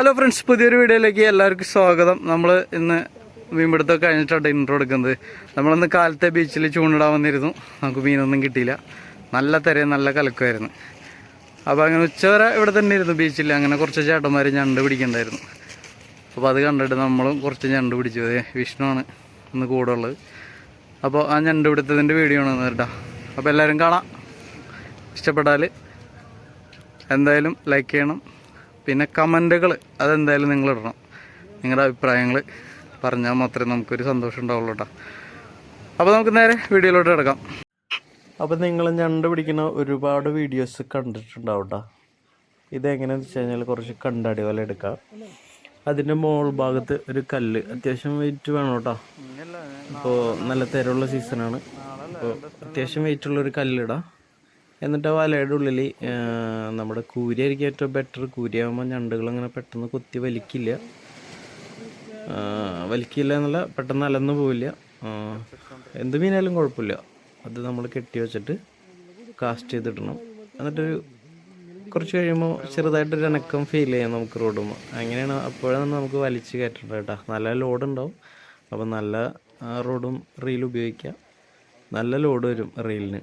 Hello friends പുതിയൊരു വീഡിയോയിലേക്ക് എല്ലാവർക്കും സ്വാഗതം. നമ്മൾ ഇന്ന് മീൻപിടുത്തമൊക്കെ കഴിഞ്ഞിട്ടാണ് ഇൻട്രോ എടുക്കുന്നത്. നമ്മളിന്ന് കാലത്തെ ബീച്ചിൽ ചൂണ്ടിടാൻ വന്നിരുന്നു. നമുക്ക് മീനൊന്നും കിട്ടിയില്ല. നല്ല തിരയും നല്ല കലക്കുമായിരുന്നു. അപ്പോൾ അങ്ങനെ ഉച്ചവരെ ഇവിടെ തന്നെ ഇരുന്നു ബീച്ചിൽ അങ്ങനെ കുറച്ച് ചേട്ടന്മാർ ഞണ്ട് പിടിക്കണ്ടായിരുന്നു. അപ്പോൾ അത് കണ്ടിട്ട് നമ്മളും കുറച്ച് ഞണ്ട് പിടിച്ചു. വിഷ്ണുവാണ് ഇന്ന് കൂടെ ഉള്ളത്. അപ്പോൾ ആ ഞണ്ട് പിടുത്തതിന്റെ വീഡിയോ ആണ് കേട്ടോ. അപ്പോൾ എല്ലാവരും കാണാം. ഇഷ്ടപ്പെട്ടാൽ എന്തായാലും ലൈക്ക് ചെയ്യണം. പിന്നെ കമന്റുകൾ അതെന്തായാലും നിങ്ങൾ ഇടണം. നിങ്ങളുടെ അഭിപ്രായങ്ങൾ പറഞ്ഞാൽ മാത്രമേ നമുക്കൊരു സന്തോഷം ഉണ്ടാവുള്ളൂ കേട്ടോ അപ്പോൾ നമുക്ക് നേരെ വീഡിയോയിലോട്ട് കിടക്കാം. അപ്പോൾ നിങ്ങൾ ഞണ്ട് പിടിക്കുന്ന ഒരുപാട് വീഡിയോസ് കണ്ടിട്ടുണ്ടാവും കേട്ടോ ഇതെങ്ങനെയാണെന്ന് വെച്ച് കഴിഞ്ഞാൽ കുറച്ച് കണ്ടടി പോലെ എടുക്കാം. അതിന്റെ മോൾ ഭാഗത്ത് ഒരു കല്ല് അത്യാവശ്യം വെയിറ്റ് വേണം കേട്ടോ ഇപ്പോൾ നല്ല തിരയുള്ള സീസണാണ് അപ്പോൾ അത്യാവശ്യം വെയിറ്റുള്ള ഒരു കല്ലിടാം എന്നിട്ട് വലയുടെ ഉള്ളിൽ നമ്മുടെ കൂരിയായിരിക്കും ഏറ്റവും ബെറ്റർ കൂരിയാകുമ്പോൾ ഞണ്ടുകൾ അങ്ങനെ പെട്ടെന്ന് കുത്തി വലിക്കില്ല. വലിക്കില്ല എന്നുള്ള പെട്ടെന്ന് അലന്നു പോവില്ല. എന്ത് മീനായാലും കുഴപ്പമില്ല. അത് നമ്മൾ കെട്ടി വെച്ചിട്ട് കാസ്റ്റ് ചെയ്തിടണം. എന്നിട്ടൊരു കുറച്ച് കഴിയുമ്പോൾ ചെറുതായിട്ടൊരു അനക്കം ഫീൽ ചെയ്യാം നമുക്ക് റോഡുമ്പോൾ അങ്ങനെയാണ് അപ്പോഴാണ് നമുക്ക് വലിച്ച് കയറ്റേണ്ടത് കേട്ടോ. നല്ല ലോഡ് ഉണ്ടാവും. അപ്പോൾ നല്ല റോഡും റീൽ ഉപയോഗിക്കുക നല്ല ലോഡ് വരും റീലിന്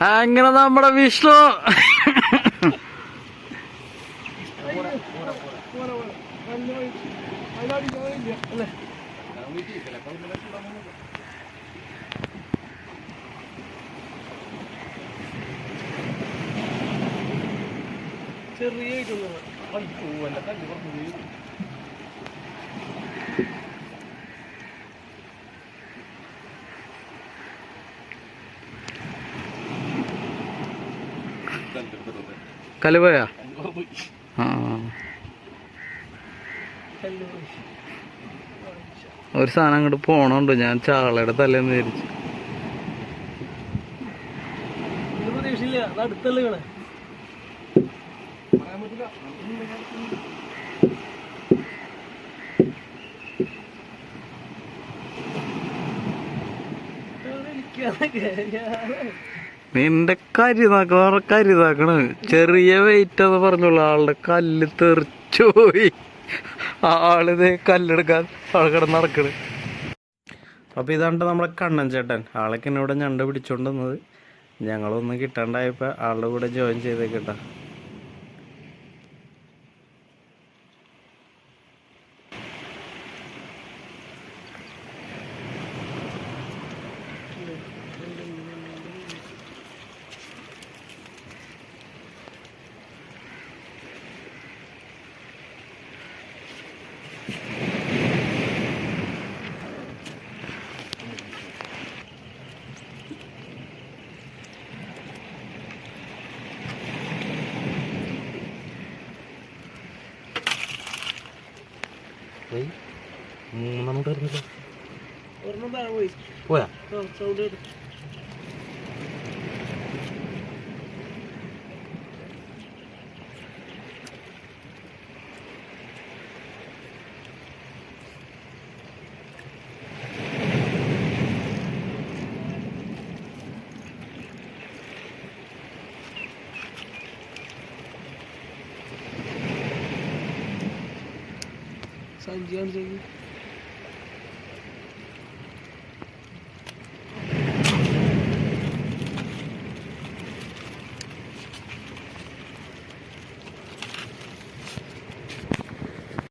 അങ്ങനെ നമ്മുടെ വിഷ്ണു. കലുവയാ ആ. ഒരു സാധനം അങ്ങോട്ട് പോണുണ്ട്. ഞാൻ ചാളയുടെ തലേന്ന് വിചാരിച്ചു. അടുത്തല്ലേ നിന്റെ കരി കരുതാക്കണ് ചെറിയ വെയിറ്റ് എന്ന് പറഞ്ഞോളൂ ആളുടെ കല്ല് തെറിച്ചുപോയി ആളിത് കല്ലെടുക്കാൻ ആൾക്കട നടക്കണ്. അപ്പോൾ ഇതാണ്ട് നമ്മളെ കണ്ണൻ ചേട്ടൻ. ആളൊക്കെ എന്നോട് ഞണ്ട് പിടിച്ചോണ്ട് വന്നത്. ഞങ്ങളൊന്നും കിട്ടാണ്ടായപ്പോൾ ആളുടെ കൂടെ ജോയിൻ ചെയ്തേക്കട്ടാ പോയാ സൗണ്ട് കേട്ടു സഞ്ചി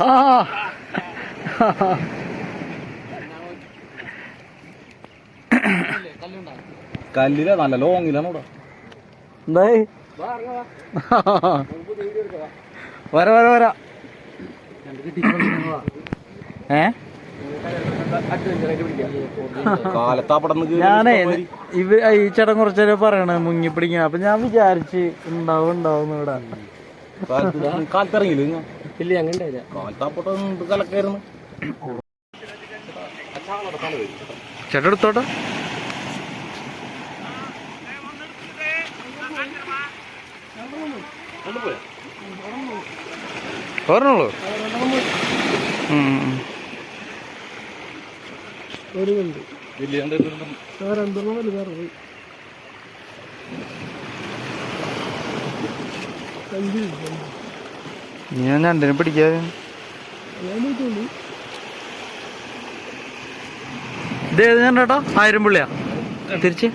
ആ. കല്ലില നല്ല ലോങ്ങിലാണ് ഇവിടെ. എന്തായി? വര വര വര. ഏ? ഞാനേ ഇവ ഈ ചേട്ടൻ കുറച്ചേരം പറയണ മുങ്ങി പിടിക്കാൻ അപ്പൊ ഞാൻ വിചാരിച്ച് ഉണ്ടാവും ഉണ്ടാവും ഇവിടെ. കാലത്ത് ഇറങ്ങിയില്ല നിങ്ങൾ ഇല്ല അങ്ങനെ ഉണ്ടായില്ല കാലത്താ പൊട്ടം കലക്കായിരുന്നു. ചേട്ടൻ എടുത്തോട്ടെ? പറഞ്ഞോളൂ ഒരു കണ്ട് രണ്ടെണ്ണം പോയി അഞ്ച് ഞാൻ രണ്ടിനും പിടിക്കാതെ ഇത് ഏത് ചേട്ടാ ആയിരം പുള്ളിയാ. തിരിച്ച്?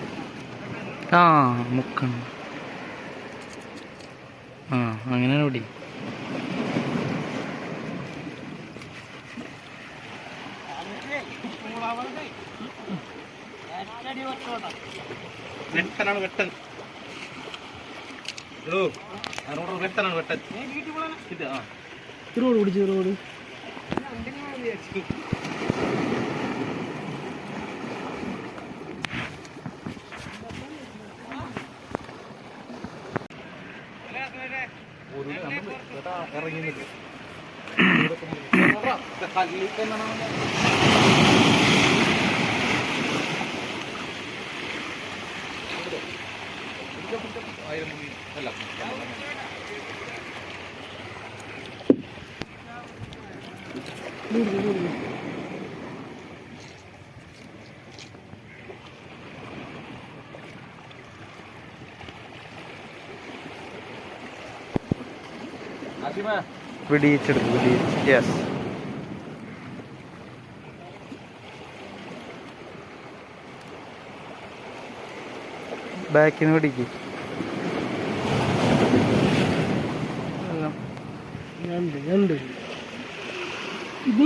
ആ മുക്ക ആ അങ്ങനെയാണ് പിടി. എടോ റോഡ്? പിടിച്ച് റോഡ് ഇറങ്ങി പിടിച്ചെടുത്തു പിടിയിച്ച് യെസ് ബാക്കിൽ നിന്ന് പിടിക്ക് ഉണ്ട് ഉണ്ട് ഇത്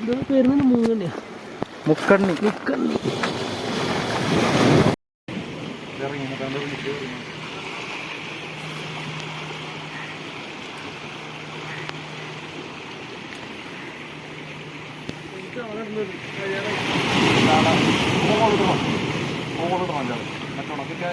ഇത് പേരുന്നത് മൂന്ന് തന്നെയാ മുക്കണ്ണി. മുക്കണ്ണി. ഓ അടിപൊളിയാട്ടാ സമയത്ത്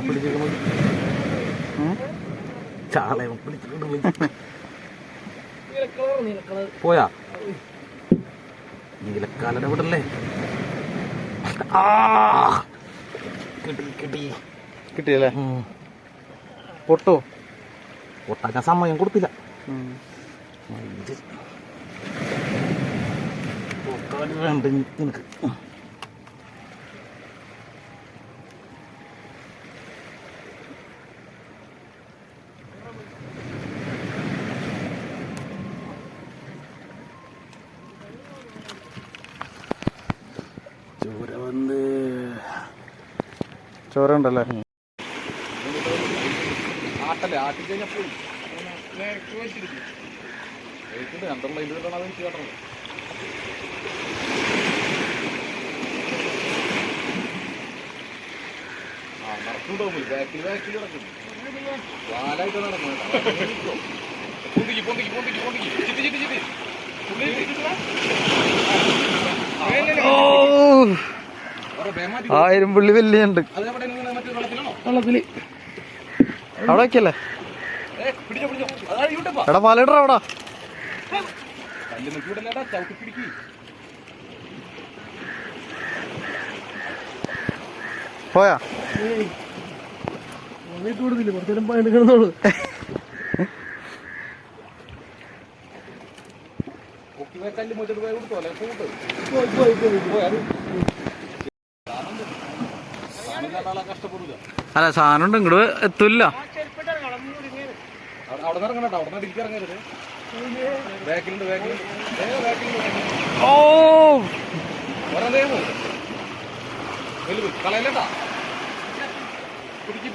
പിടിച്ചിരിക്കുന്നത് പിടിച്ചിട്ടുണ്ട് നീലക്കളർ പോയാ? നീലക്കാലയുടെ വിടല്ലേ ആ! കിട്ടി കിട്ടി. കിട്ടിയല്ലേ. പൊട്ടോ? പൊട്ടാക്കാൻ സമയം കൊടുത്തില്ല. ഒട്ടാൻ വേണ്ട നിനക്ക്. ചോര വന്ന്. ചോര ഉണ്ടല്ലേ ആട്ടല്ലേ ആട്ടി കഴിഞ്ഞാൽ പോയി രണ്ടുള്ള ഇത് കിട്ടണം അത് എനിക്ക് കേട്ടത് ആ നടക്കുന്നുണ്ടാവും ബാക്കിൽ ബാക്കിൽ നടക്കുന്നു വാലായിട്ട് നടക്കുന്നു പൊന്തിക്ക് പൊന്തിക്ക് പൊന്തിക്ക് പൊന്തിക്ക്. ചിത്തി ചിത്തി ചിത്തി. ഓ. ആയിരം പുള്ളി വെള്ളത്തിൽ അവിടെ വെക്കല്ലേ? എടാ പാലിടറ അവിടെ. പോയാ? കുറച്ചു നേരം അല്ലെ സാധനം ഉണ്ട് ഇങ്ങോട്ട് എത്തൂല്ല ഓ അവിടെ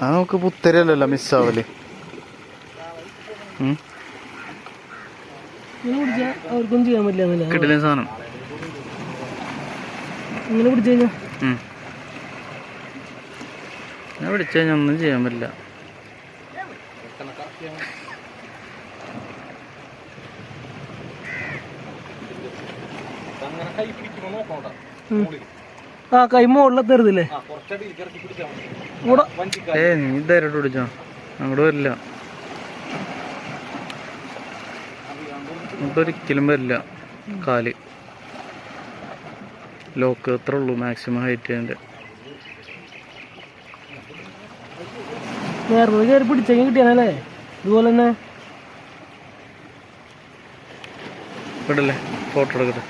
അത് നമുക്ക് പുത്തരല്ലോ മിസ്സാവൽ സാധനം? ഇങ്ങനെ പിടിച്ചു ഞാൻ പിടിച്ചു കഴിഞ്ഞാൽ ഒന്നും ചെയ്യാൻ പറ്റില്ല. അങ്ങനെ കൈ മുകളിൽ. ആ കൈ ഇവിടെ വഞ്ചിക്കാൽ ഏ നീ ധൈര്യമായിട്ട് പിടിച്ചോ? അങ്ങോട്ട് വരില്ല. അങ്ങോട്ട് ഒരിക്കലും വരില്ല. കാൽ. ലോക്ക് എത്ര ഉള്ളൂ മാക്സിമം ഹൈറ്റ് അതിന്റെ നേരത്തെ കയറി പിടിച്ചെങ്കിൽ കിട്ടിയാണല്ലേ ഇതുപോലെ തന്നെ വിടല്ലേ ഫോട്ടോ എടുക്കട്ടെ.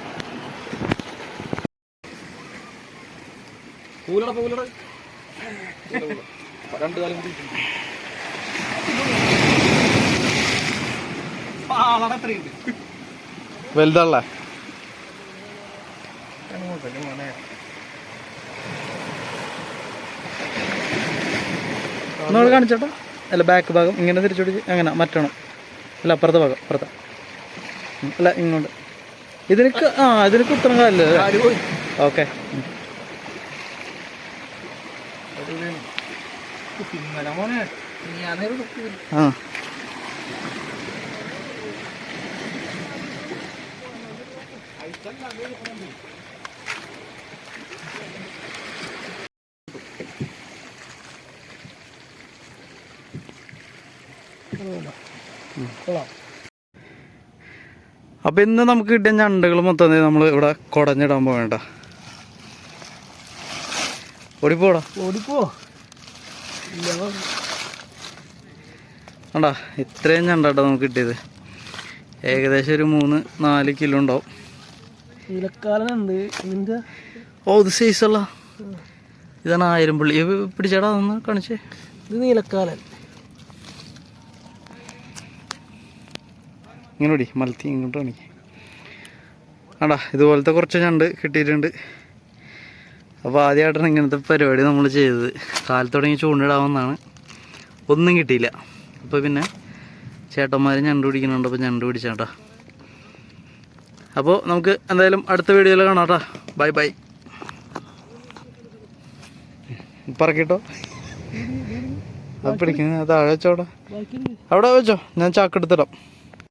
രണ്ട് കാലം കൂടി. വലുതല്ലേ ഒന്നുകൂടെ കാണിച്ചോട്ടോ. അല്ല ബാക്ക് ഭാഗം. ഇങ്ങനെ തിരിച്ചുപിടിച്ച് അങ്ങനെ മറ്റണം. അല്ല അപ്പുറത്തെ ഭാഗം അപ്പുറത്തെ. അല്ല ഇങ്ങോട്ട്. ഇതിനക്ക് ആ ഇതിനക്ക് ഉത്തരം കാലല്ലേ ഓക്കെ. അപ്പൊ ഇന്ന് നമുക്ക് കിട്ടിയ ഞണ്ടുകൾ മൊത്തം നമ്മൾ ഇവിടെ കുടഞ്ഞിടാൻ പോവേണ്ട. ഓടിപ്പോടാ. ഓടിപ്പോ. ണ്ടാ ഇത്രയും ഞണ്ടാട്ടോ നമുക്ക് കിട്ടിയത്. ഏകദേശം ഒരു മൂന്ന് നാല് കിലോ ഉണ്ടാവും. ഓ ഇത് സൈസല്ല ഇതാണ് ആയിരം പുള്ളി. പിടിച്ചേടാ ഒന്ന് കാണിച്ചേ. ഇത് നീലക്കാലൻ. ഇങ്ങനെ മലത്തി ഇങ്ങോട്ട് കാണിക്ക് ആടാ ഇതുപോലത്തെ കുറച്ച് ഞണ്ട് കിട്ടിയിട്ടുണ്ട്. അപ്പോൾ ആദ്യമായിട്ടാണ് ഇങ്ങനത്തെ പരിപാടി നമ്മൾ ചെയ്തത്. കാലത്ത് തുടങ്ങി ചൂണ്ടിടാവുന്നതാണ്. ഒന്നും കിട്ടിയില്ല. അപ്പോൾ പിന്നെ ചേട്ടന്മാർ ഞണ്ട് പിടിക്കുന്നുണ്ട്. അപ്പോൾ ഞണ്ട് പിടിച്ചാട്ടാ. അപ്പോൾ നമുക്ക് എന്തായാലും അടുത്ത വീഡിയോയിൽ കാണാം ബൈ ബൈ. പറക്കിട്ടോ. അത് പിടിക്കുന്നത് താഴെ വെച്ചോടാ. അവിടെ വെച്ചോ. ഞാൻ ചാക്കെടുത്തിടാം